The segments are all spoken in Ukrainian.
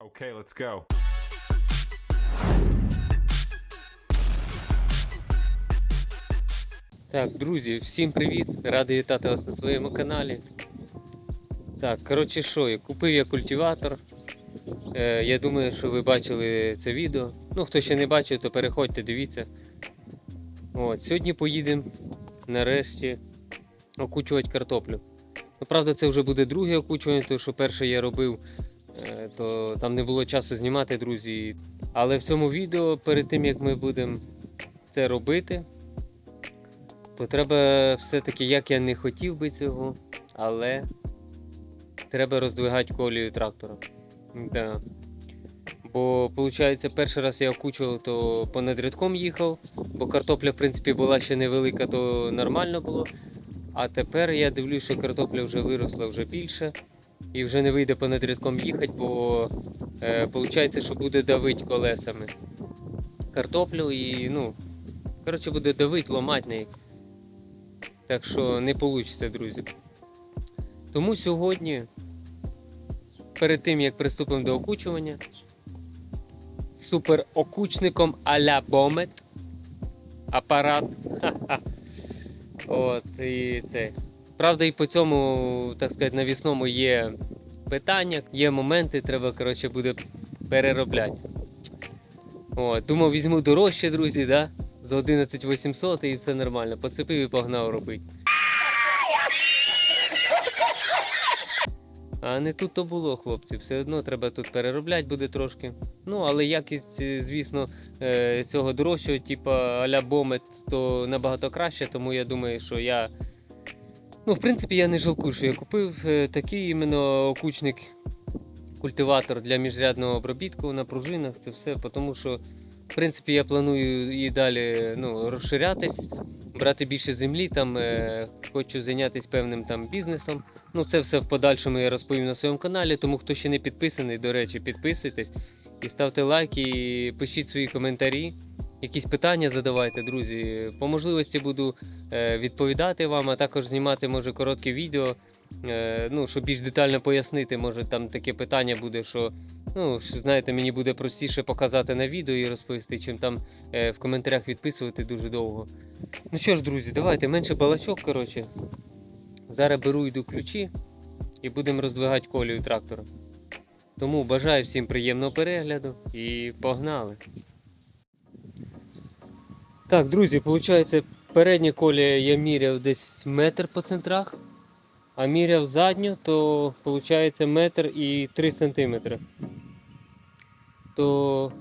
Okay, let's go. Так, друзі, всім привіт! Радий вітати вас на своєму каналі. Так, коротше, що, я купив я культиватор. Е, я думаю, що ви бачили це відео. Ну, хто ще не бачив, то переходьте, дивіться. От, сьогодні поїдемо нарешті окучувати картоплю. Ну, правда, це вже буде друге окучування, тому що перше я робив, то там не було часу знімати, друзі. Але в цьому відео, перед тим як ми будемо це робити, то треба все-таки, як я не хотів би цього, але треба роздвигати колію трактора. Да. Бо, виходить, перший раз я окучував, то понад рядком їхав, бо картопля, в принципі, була ще невелика, то нормально було. А тепер я дивлюсь, що картопля вже виросла вже більше і вже не вийде понад рядком їхати, бо е, виходить, що буде давити колесами картоплю і, ну, коротше, буде давити, ломати неї. Так що не вийде, друзі. Тому сьогодні, перед тим як приступимо до окучування, суперокучником а-ля Бомет апарат. От, і це. Правда, і по цьому, так сказати, навісному є питання, є моменти, треба, коротше, буде переробляти. От, думав, візьму дорожче, друзі, да? за 11 800 і все нормально. Поцепив і погнав робити. А не тут то було, хлопці. Все одно треба тут переробляти буде трошки. Ну, але якість, е, звісно, е, цього дорожчого, типу а-ля Бомет, то набагато краще, тому я думаю, що я. Ну, в принципі, я не жалкую, що я купив е, такий іменно окучник культиватор для міжрядного обробітку на пружинах. Це все, тому що, в принципі, я планую і далі ну, розширятись, брати більше землі, там е, хочу зайнятися певним там бізнесом. Ну, це все в подальшому я розповім на своєму каналі. Тому хто ще не підписаний, до речі, підписуйтесь і ставте лайки, і пишіть свої коментарі. Якісь питання задавайте, друзі. По можливості буду е, відповідати вам, а також знімати може коротке відео. Е, ну, щоб більш детально пояснити, може там таке питання буде, що ну, що, знаєте, мені буде простіше показати на відео і розповісти, чим там е, в коментарях відписувати дуже довго. Ну що ж, друзі, давайте менше балачок, коротше. Зараз беру йду ключі і будемо роздвигати колію трактора. Тому бажаю всім приємного перегляду і погнали! Так, друзі, виходить, передня колія я міряв десь метр по центрах, а міряв задню, то виходить метр і 3 сантиметри. То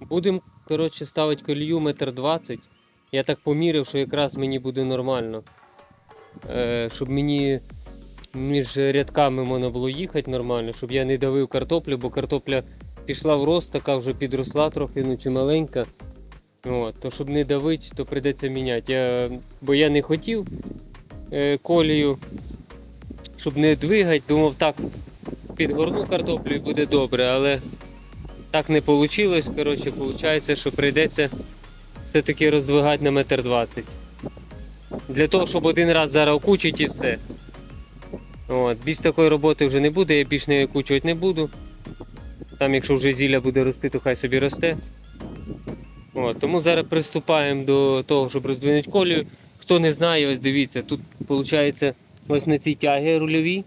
будемо коротше, ставити колію метр 20. Я так поміряв, що якраз мені буде нормально. Е, щоб мені між рядками можна було їхати нормально, щоб я не давив картоплю, бо картопля пішла в рост, така вже підросла трохи, ну чи маленька. От, то щоб не давити, то прийдеться міняти. Я, бо я не хотів е, колію, щоб не двигати, думав так, підгорну картоплю і буде добре, але так не вийшло. Коротше, виходить, що прийдеться все-таки роздвигати на метр двадцять. Для того, щоб один раз зараз окучити і все. От, більш такої роботи вже не буде, я більш не окучувати не буду. Там, якщо вже зілля буде рости, то хай собі росте. От, тому зараз приступаємо до того, щоб роздвинути колію. Хто не знає, ось дивіться, тут виходить ось на цій тягі рульовій.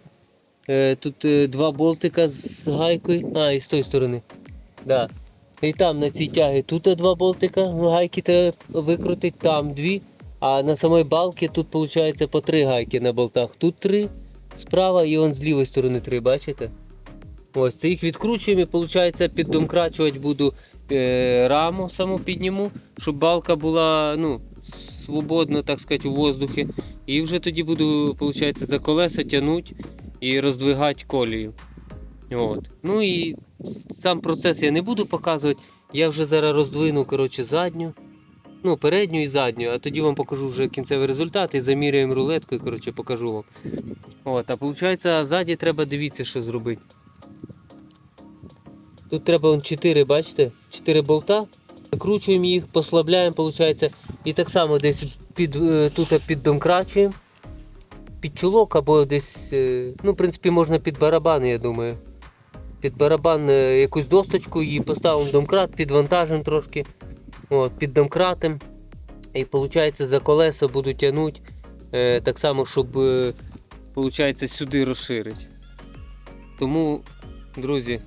Е, тут е, два болтика з гайкою. А, і з тої сторони. Да. І там на цій тягі тут два болтика, гайки треба викрутити, там дві. А на самій балці тут виходить по три гайки на болтах. Тут три справа і он з лівої сторони три, бачите? Ось це їх відкручуємо і виходить піддомкрачувати буду раму саму підніму, щоб балка була ну, свободно, так сказати, у воздухі. І вже тоді буду, виходить, за колеса тягнути і роздвигати колію. От. Ну і сам процес я не буду показувати. Я вже зараз роздвину коротше, задню, ну, передню і задню, а тоді вам покажу вже кінцевий результат і заміряємо рулеткою, коротше, покажу вам. От, а виходить, ззаді треба дивіться, що зробити. Тут треба вон 4, бачите? 4 болта. Закручуємо їх, послабляємо, виходить. І так само десь під, е, тут піддомкрачуємо. Під чулок або десь, е, ну, в принципі, можна під барабани, я думаю. під барабан е, якусь досточку і поставимо домкрат, підвантажимо трошки. От, під домкратом. І виходить, за колеса буду тягнути так само, щоб виходить, сюди розширити. Тому, друзі,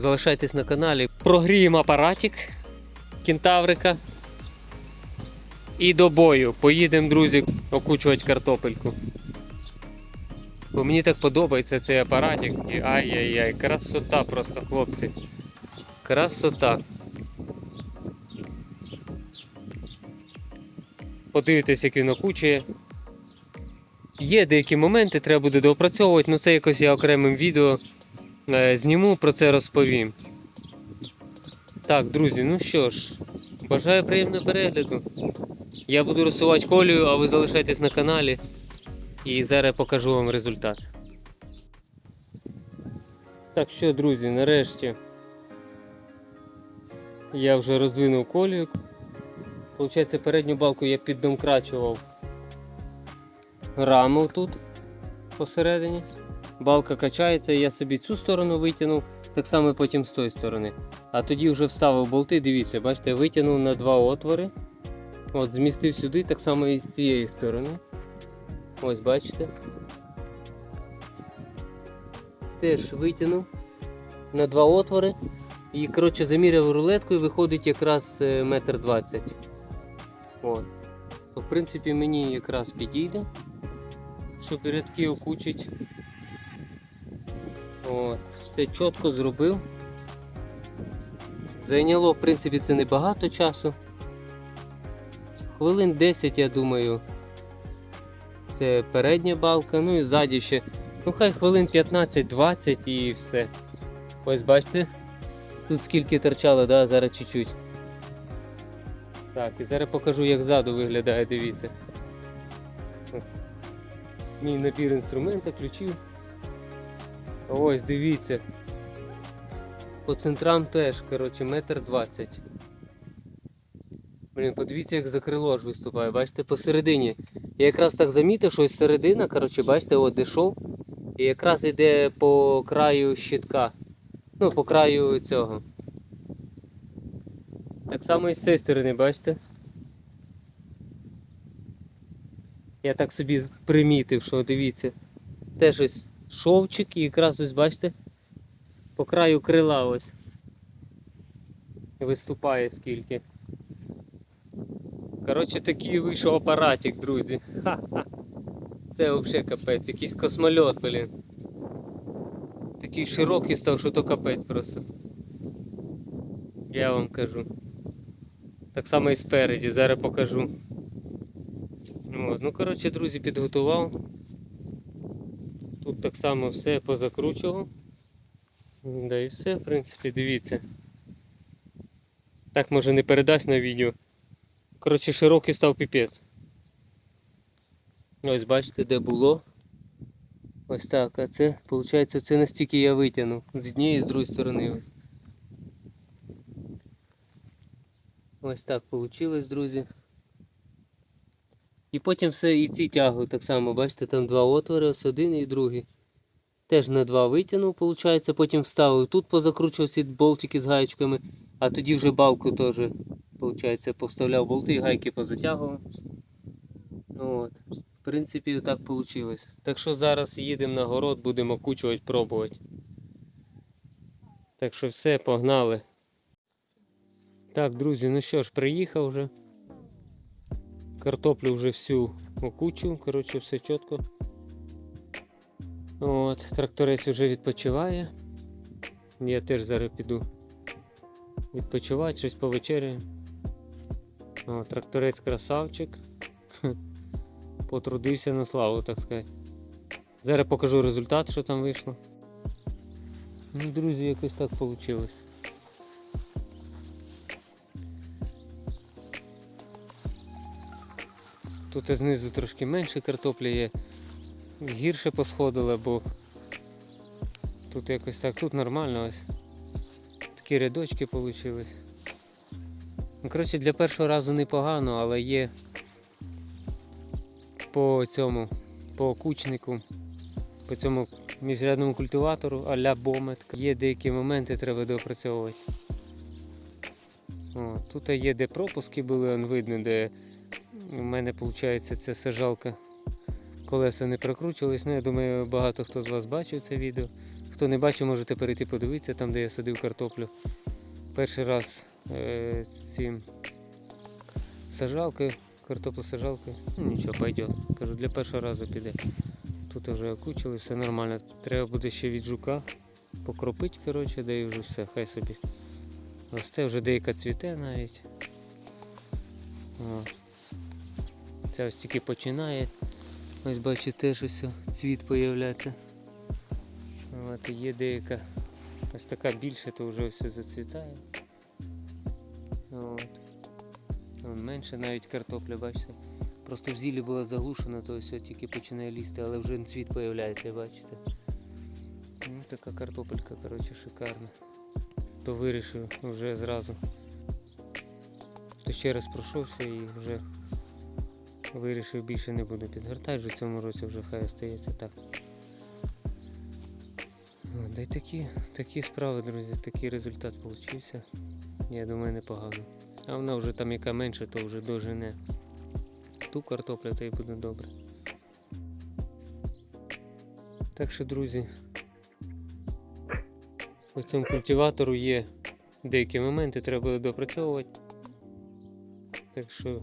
залишайтесь на каналі. Прогріємо апаратик кентаврика. І до бою. Поїдемо, друзі, окучувати картопельку. Бо мені так подобається цей апаратик. Ай-яй-яй, красота просто, хлопці. Красота. Подивитесь, як він окучує. Є деякі моменти, треба буде доопрацьовувати, але це якось я окремим відео зніму, про це розповім. Так, друзі, ну що ж, бажаю приємного перегляду. Я буду розсувати колію, а ви залишайтесь на каналі. І зараз покажу вам результат. Так що, друзі, нарешті я вже роздвинув колію. Получається, передню балку я піддомкрачував раму тут посередині. Балка качається, я собі цю сторону витягнув, так само потім з тої сторони. А тоді вже вставив болти, дивіться, бачите, витягнув на два отвори. От, змістив сюди, так само і з цієї сторони. Ось бачите. Теж витягнув на два отвори. І коротше заміряв рулетку і виходить якраз е, метр двадцять. От. В принципі, мені якраз підійде, щоб рядки окучить. От. Все чітко зробив. Зайняло, в принципі, це небагато часу. Хвилин 10, я думаю. Це передня балка, ну і ззаді ще. Ну хай хвилин 15-20 і все. Ось бачите, тут скільки торчало, да? зараз чуть-чуть. Так, і зараз покажу, як ззаду виглядає, дивіться. Мій набір інструмента, ключів. Ось, дивіться. По центрам теж, коротше, метр двадцять. Блін, подивіться, як за крило ж виступає. Бачите, посередині. Я якраз так замітив, що ось середина, коротше, бачите, от де шов. І якраз йде по краю щитка. Ну, по краю цього. Так само і з цієї сторони, бачите? Я так собі примітив, що дивіться. Теж ось шовчик і якраз ось бачите, по краю крила ось. Виступає скільки. Коротше, такий вийшов апаратик, друзі. Ха-ха. Це взагалі капець, якийсь космольот, блін. Такий широкий став, що то капець просто. Я вам кажу. Так само і спереді, зараз покажу. Ну, коротше, друзі, підготував. Тут так само все позакручував. Да і все, в принципі, дивіться. Так може не передасть на відео. Коротше, широкий став піпець. Ось бачите, де було. Ось так, а це, виходить, це настільки я витягнув. З однієї і з другої сторони. Ось так вийшло, друзі. І потім все і ці тягли так само, бачите, там два отвори, ось один і другий. Теж на два витягнув, виходить, потім вставив. Тут позакручував ці болтики з гаєчками, а тоді вже балку теж, виходить, повставляв болти і гайки позатягував. От. В принципі, так вийшло. Так що зараз їдемо на город, будемо окучувати, пробувати. Так що все, погнали. Так, друзі, ну що ж, приїхав вже. Картоплю вже всю окучив, коротше, все чітко. От, тракторець вже відпочиває. Я теж зараз піду відпочивати, щось повечеряю. Тракторець красавчик. Потрудився на славу, так сказати. Зараз покажу результат, що там вийшло. Ну, друзі, якось так вийшло. Тут знизу трошки менше картоплі є. Гірше посходило, бо тут якось так, тут нормально ось. Такі рядочки вийшли. Ну, коротше, для першого разу непогано, але є по цьому, по кучнику, по цьому міжрядному культиватору а-ля бомет. Є деякі моменти, треба доопрацьовувати. О, тут є де пропуски були, видно, де у мене виходить ця сажалка. Колеса не прокручувались. Ну, я думаю, багато хто з вас бачив це відео. Хто не бачив, можете перейти подивитися там, де я садив картоплю. Перший раз е, цим сажалкою, картоплесажалкою. Ну нічого, пойде. Кажу, для першого разу піде. Тут вже окучили, все нормально. Треба буде ще від жука покропити, коротше, да і вже все, хай собі. Росте вже деяка цвіте навіть. О. Це ось тільки починає. Ось бачите, теж ось цвіт появляється. От є деяка. Ось така більша, то вже все зацвітає. От. Менше навіть картопля, бачите. Просто в зілі була заглушена, то все тільки починає лізти, але вже цвіт появляється, бачите. Ну, така картопелька, коротше, шикарна. То вирішив вже зразу. То ще раз пройшовся і вже вирішив більше не буду підгортати, вже в цьому році вже хай остається так. О, Да й такі, такі справи, друзі, такий результат вийшов. Я думаю, непогано. А вона вже там яка менше, то вже дожене ту картоплю, то й буде добре. Так що, друзі, по цьому культиватору є деякі моменти, треба буде допрацьовувати. Так що.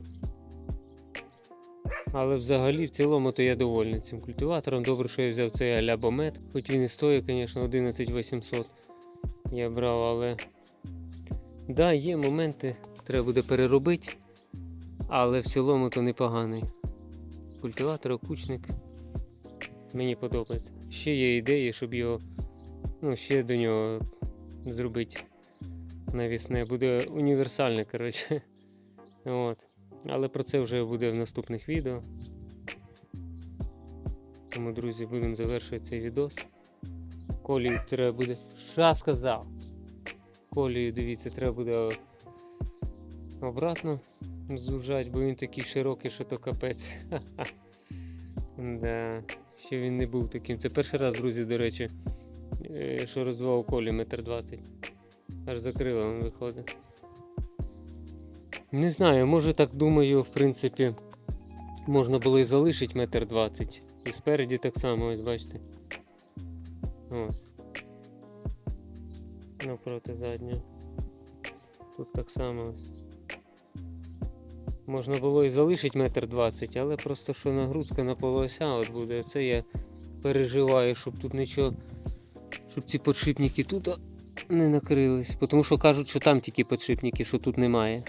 Але взагалі в цілому то я довольний цим культиватором. Добре, що я взяв цей аля бомет. Хоч він і стоїть, звісно, 11800 я брав, але да, є моменти, треба буде переробити. Але в цілому то непоганий. Культиватор, окучник. Мені подобається. Ще є ідеї, щоб його ну, ще до нього зробити навісне. Буде універсальне, коротше. От. Але про це вже буде в наступних відео. Тому, друзі, будемо завершувати цей відос. Колію треба буде. Що сказав? Колію, дивіться, треба буде обратно зужать, бо він такий широкий, що то капець. да. Ще він не був таким. Це перший раз, друзі, до речі, е, що розвивав колі метр двадцять. Аж за крилом виходить. Не знаю, може так думаю, в принципі, можна було і залишити метр двадцять. І спереді так само, ось бачите. О. Напроти заднього. Тут так само. Можна було і залишити метр двадцять, але просто що нагрузка на полося от буде. Це я переживаю, щоб тут нічого, щоб ці подшипники тут не накрились. Тому що кажуть, що там тільки подшипники, що тут немає.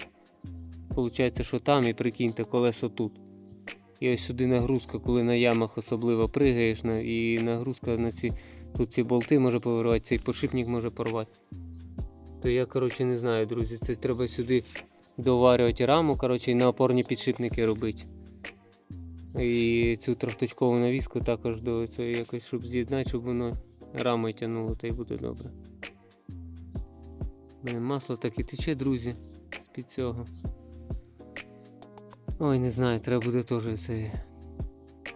Получається, що там і прикиньте колесо тут. І ось сюди нагрузка, коли на ямах особливо пригаєш, і нагрузка на ці тут ці болти може повирвати, цей подшипник може порвати. То я, коротше, не знаю, друзі. Це треба сюди доварювати раму, коротше, і на опорні підшипники робити. І цю трьохточкову навіску також до цього якось, щоб з'єднати, щоб воно рамою тягнуло, та й буде добре. Масло так і тече, друзі, з-під цього. Ой, не знаю, треба буде теж це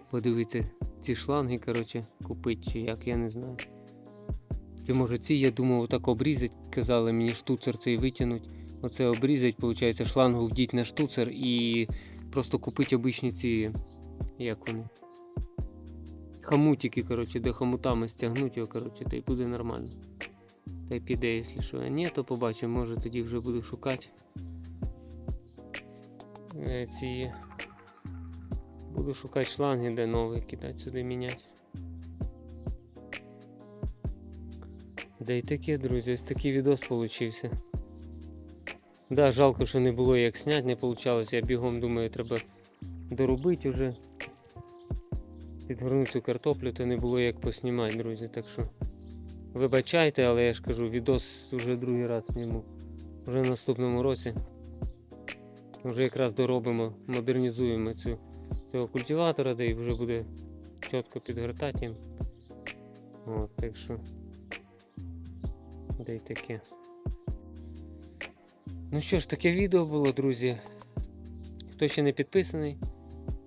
подивитися ці шланги, коротше, купити чи як, я не знаю. Чи може ці, я думав, отак обрізати, казали мені штуцер цей витягнуть. Оце обрізать, виходить, шлангу вдіть на штуцер і просто купити обичні ці, як вони. Хамутики, коротше, де хомутами стягнуть його, коротше, та й буде нормально. Та й піде, якщо що. А ні, то побачимо, може тоді вже буду шукати. Е, Ці. Буду шукати шланги, де нові кидати сюди міняти. Да і таке, друзі, ось такий відос получився. Да, жалко, що не було як зняти, не вийшло. Я бігом думаю, треба доробити вже. Підгорнути цю картоплю, то не було як поснімати, друзі. Так що вибачайте, але я ж кажу, відос вже другий раз зніму. Вже в наступному році. Вже якраз доробимо, модернізуємо цю, цього культиватора, де вже буде чітко підгортати їм. От, так що. Де й таке. Ну що ж, таке відео було, друзі. Хто ще не підписаний,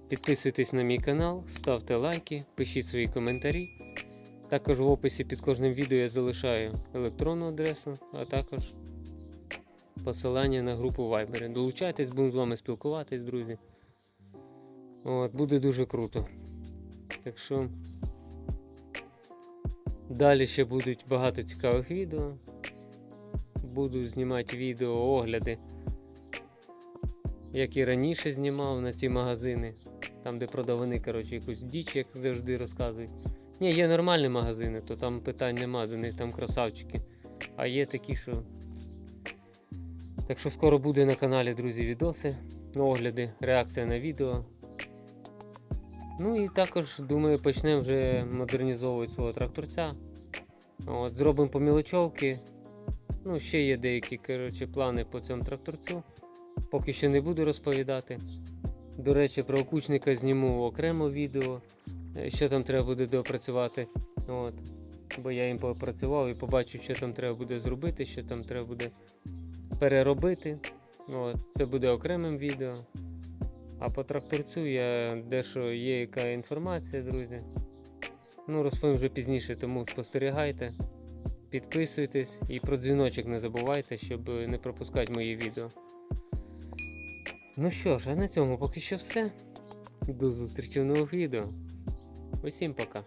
підписуйтесь на мій канал, ставте лайки, пишіть свої коментарі. Також в описі під кожним відео я залишаю електронну адресу, а також посилання на групу Viber. Долучайтесь, будемо з вами спілкуватись, друзі. От, буде дуже круто. Так що далі ще будуть багато цікавих відео. Буду знімати відео, огляди, як і раніше знімав на ці магазини, там де продавани, коротше, якусь діч, як завжди розказують. Ні, є нормальні магазини, то там питань нема, до них там красавчики. А є такі, що. Так що скоро буде на каналі, друзі, відоси, огляди, реакція на відео. Ну і також, думаю, почнемо вже модернізовувати свого тракторця. От, зробимо помілочовки. Ну, ще є деякі коротше, плани по цьому тракторцю. Поки що не буду розповідати. До речі, про окучника зніму окремо відео, е, що там треба буде доопрацювати. От. Бо я їм попрацював і побачу, що там треба буде зробити, що там треба буде переробити. От. Це буде окремим відео. А по тракторцю я дещо є яка інформація, друзі. Ну, розповім вже пізніше, тому спостерігайте, підписуйтесь і про дзвіночок не забувайте, щоб не пропускати мої відео. Ну що ж, а на цьому поки що все. До зустрічі в нових відео. Усім пока.